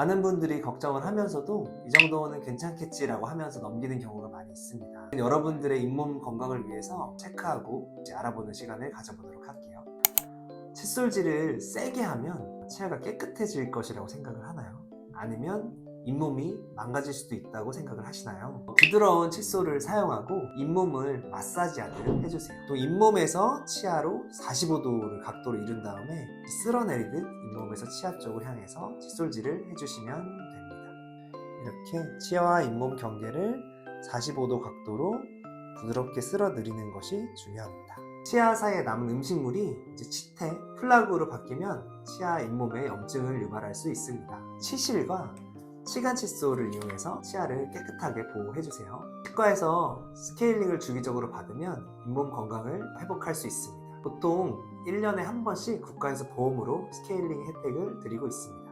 많은 분들이 걱정을 하면서도 이 정도는 괜찮겠지라고 하면서 넘기는 경우가 많이 있습니다. 여러분들의 잇몸 건강을 위해서 체크하고 알아보는 시간을 가져보도록 할게요. 칫솔질을 세게 하면 치아가 깨끗해질 것이라고 생각을 하나요? 아니면 잇몸이 망가질 수도 있다고 생각을 하시나요? 부드러운 칫솔을 사용하고 잇몸을 마사지하듯 해주세요. 또 잇몸에서 치아로 45도를 각도를 이룬 다음에 쓸어내리듯 잇몸에서 치아 쪽을 향해서 칫솔질을 해주시면 됩니다. 이렇게 치아와 잇몸 경계를 45도 각도로 부드럽게 쓸어내리는 것이 중요합니다. 치아 사이에 남은 음식물이 이제 치태, 플라그로 바뀌면 치아 잇몸에 염증을 유발할 수 있습니다. 치실과 치간 칫솔을 이용해서 치아를 깨끗하게 보호해주세요. 치과에서 스케일링을 주기적으로 받으면 잇몸 건강을 회복할 수 있습니다. 보통 1년에 한 번씩 국가에서 보험으로 스케일링 혜택을 드리고 있습니다.